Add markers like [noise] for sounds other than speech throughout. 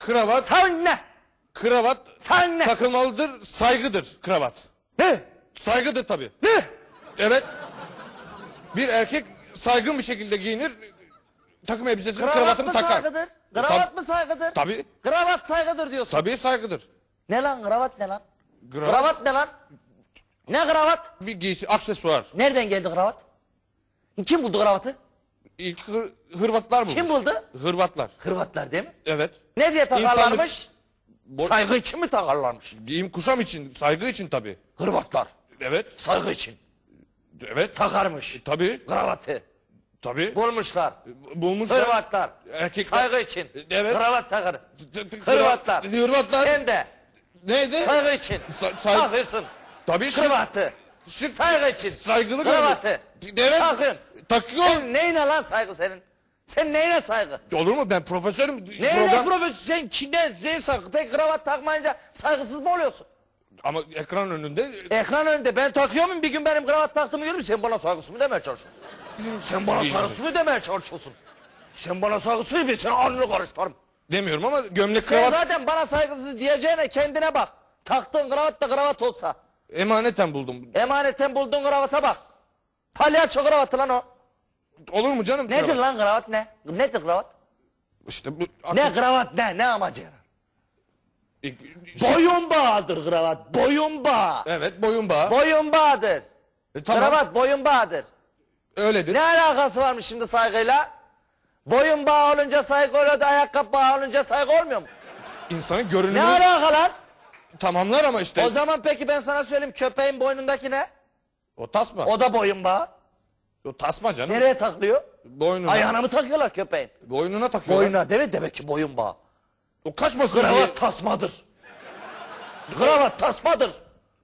Kravat, Sen ne? kravat Sen ne? takılmalıdır, saygıdır kravat. Ne? Saygıdır tabii. Ne? Evet. Bir erkek saygın bir şekilde giyinir, takım elbisesini, Kravat kravatını mı takar. saygıdır? Kravat Tab- mı saygıdır? Tabii. Kravat saygıdır diyorsun. Tabii saygıdır. Ne lan kravat ne lan? Kravat, Kravat ne lan? Ne kravat? bir giysi, aksesuar. Nereden geldi kravat? Kim buldu kravatı? İlk Hır- Hırvatlar bulmuş. Kim buldu? Hırvatlar. Hırvatlar değil mi? Evet. Ne diye takarlarmış? İnsanlık- Bo- Saygı için mi takarlarmış? Giyim kuşam için, saygı için tabii. Hırvatlar. Evet. Saygı için. Evet. Takarmış. Tabii. Kravatı. Tabii. Bulmuşlar. Bulmuşlar. Hırvatlar. Erkekler. Saygı için. Evet. Kravat takar. Hırvatlar. Hırvatlar. Sen de Neydi? saygı için. Sa- say- Takıyorsun. Tabii şık. Şık- Saygı için. Saygılı Kravatı. Evet. Takıyorsun. Takıyor. Sen neyine lan saygı senin? Sen neyine saygı? Olur mu? Ben profesörüm. Neyine Program- profesör? Sen ki ne, ne saygı? Pek kravat takmayınca saygısız mı oluyorsun? Ama ekran önünde Ekran önünde ben takıyor muyum? Bir gün benim kravat taktığımı görür müsün? Sen bana saygısız mı demeye çalışıyorsun? Sen bana saygısız mı demeye çalışıyorsun? Sen bana saygısız mı? Senin alnını karıştırırım. demiyorum ama gömlek Sen kravat zaten bana saygısız diyeceğine kendine bak. Taktığın kravat da kravat olsa. Emaneten buldum. Emaneten bulduğun kravata bak. Palyaço kravatı lan o. Olur mu canım? Nedir kravat? lan kravat ne? Nedir kravat? İşte bu. Ne kravat ne? Ne amacı yarar? Şey- Boyun bağıdır kravat. Boyun bağı. Evet boyun bağı. Boyun bağıdır. E, tamam. Kravat boyun bağıdır. Öyledir. Ne alakası varmış şimdi saygıyla? Boyun bağı olunca saygı oluyor da ayakkabı bağı olunca saygı olmuyor mu? İnsanın Ne görünümü alaka lan? Tamamlar ama işte. O zaman peki ben sana söyleyeyim köpeğin boynundaki ne? O tasma. O, O da boyun bağı. tasma canım. Nereye takılıyor? Boynuna. Ayağına mı takıyorlar köpeğin? Boynuna takıyorlar. Boynuna değil mi? Demek ki boyun bağı. O kaçmasın diye. Kravat tasmadır. Kravat tasmadır.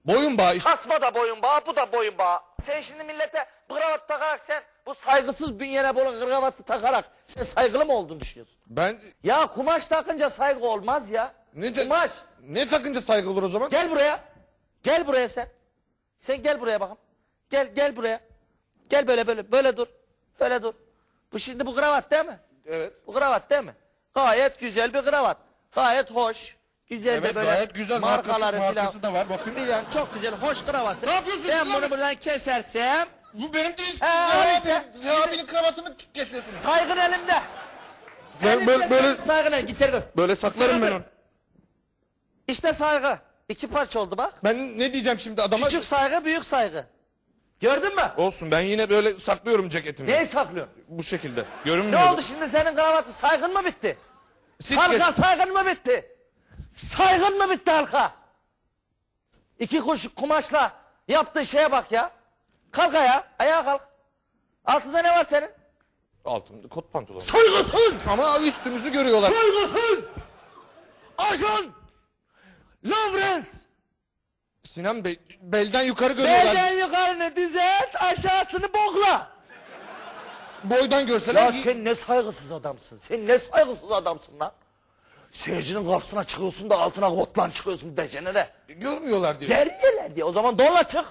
Boyun bağı işte. Tasma da boyun bağı, bu da boyun bağı. Sen şimdi millete kravat takarak sen bu saygısız bünyene bolu kravatı takarak sen saygılı mı olduğunu düşünüyorsun? Ben Ya kumaş takınca saygı olmaz ya. ne, ta- Kumaş. ne takınca saygı olur o zaman? Gel buraya. Gel buraya sen. Sen gel buraya bakalım. Gel gel buraya. Gel böyle böyle böyle dur. Böyle dur. Bu şimdi bu kravat değil mi? Evet. Bu kravat değil mi? Gayet güzel bir kravat. Gayet hoş. Güzel Evet de böyle gayet güzel markaları markası, filan. markası da var bakın. Filan çok güzel hoş kravatı. Ne yapıyorsun Ben lan? bunu buradan kesersem Bu benim değil. Ha, Ya işte. işte. Ya abinin kravatını kesiyorsun. saygın elimde. Ben Elimde böyle- böyle- saygın- saygın el getir dur. Böyle saklarım ben onu. İşte saygı. İki parça oldu bak. Ben ne diyeceğim şimdi adama? Küçük saygı büyük saygı. Gördün mü? Olsun ben yine böyle saklıyorum ceketimi. Neyi saklıyorsun? Bu şekilde. Ne Görünmüyor. oldu şimdi senin kravatın saygın mı bitti? Siz Halka kes- saygın mı bitti? Saygın mı bitti halka? İki kuş kumaşla yaptığı şeye bak ya. Kalk ayağa, ayağa kalk. Altında ne var senin? Altımda kot pantolon. Saygısız! Ama üstümüzü görüyorlar. Saygısız! Ajan! Lawrence! Sinan Bey belden yukarı görüyorlar. Belden yukarını düzelt, aşağısını bokla. Boydan görseler Ya sen ne saygısız adamsın. Sen ne saygısız adamsın lan. Seyircinin karşısına çıkıyorsun da altına kotlan çıkıyorsun dejenere. görmüyorlar diyor. Görmüyorlar diye o zaman donla çık.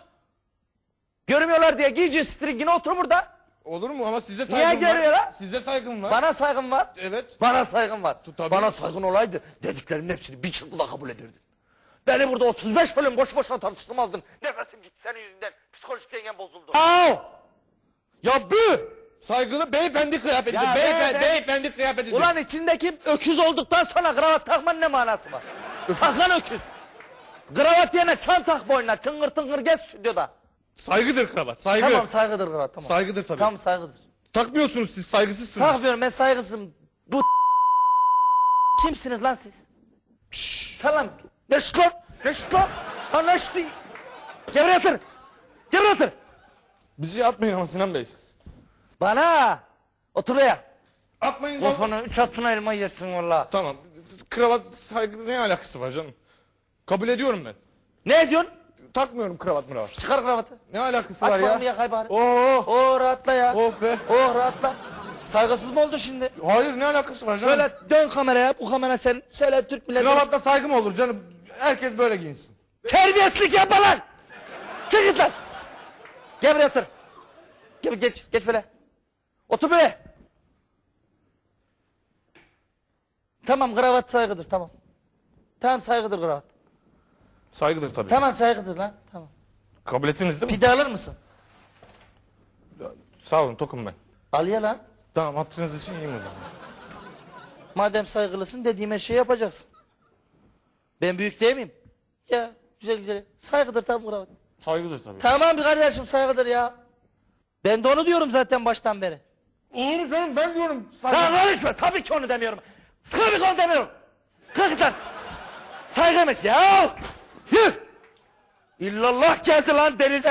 Görmüyorlar diye giy stringine otur burada. Olur mu ama size Niye saygım var. görüyorlar? Size saygım var. Bana saygın var. Evet. Bana saygın var. Tabii. Bana saygın olaydı dediklerinin hepsini bir çırpıda kabul edirdin. Beni burada 35 bölüm boş boşuna tartıştırmazdın. Nefesim gitti senin yüzünden. Psikolojik dengem bozuldu. Aa! Ya bu! Saygılı beyefendi kıyafeti. Ya Beyefendi, beyefendi- beyefendi kıyafeti. Ulan içindeki öküz olduktan sonra kravat takmanın ne manası var? Takan öküz. Kravat yerine çan tak boynuna tıngır tıngır gez stüdyoda. Saygıdır kravat. Saygı. Tamam saygıdır kravat tamam. Saygıdır tabii. Tamam saygıdır. Takmıyorsunuz siz saygısızsınız. Takmıyorum ben saygısızım. Bu [laughs] kimsiniz lan siz? Selam. Ne şut lan? Ne şut lan? Lan ne şutu? Gel buraya otur. Gel buraya otur. Bizi atmayın ama Sinan Bey. Bana. Otur buraya. Atmayın. lan. Kafana üç atına elma yersin valla. Tamam. Kravat saygı ne alakası var canım? Kabul ediyorum ben. Ne diyorsun? Takmıyorum kravat mıravat. Çıkar kravatı. Ne alakası Aç var bakalım ya? yakay bari. Oo. Oh rahatla ya. Oh be. Oh rahatla. Saygısız mı oldun şimdi? Hayır ne alakası var canım? Şöyle dön kameraya. Bu kamera senin. Söyle Türk milleti. Kravatla saygı mı olur canım? Herkes böyle giyinsin. Terbiyesizlik yapma lan. Çık git lan. Gel buraya otur. Gel geç. Geç böyle. Otur böyle. Tamam kravat saygıdır tamam. Tamam saygıdır kravat. Saygıdır tabii. Tamam saygıdır lan. Tamam. Kabul ettiniz değil mi? Pide alır mısın? Sağ olun tokum ben. Al ya lan. Tamam hatırınız için yiyeyim o zaman. Madem saygılısın dediğim her şeyi yapacaksın. Ben büyük değil miyim? Ya güzel güzel. Saygıdır tamam kravat. Saygıdır tabii. Tamam bir kardeşim saygıdır ya. Ben de onu diyorum zaten baştan beri. Olur canım ben diyorum. Lan konuşma tabii ki onu demiyorum. Tabii ki onu demiyorum. Kalk lan. Saygıymış ya. Yürü. İllallah geldi lan delirdi.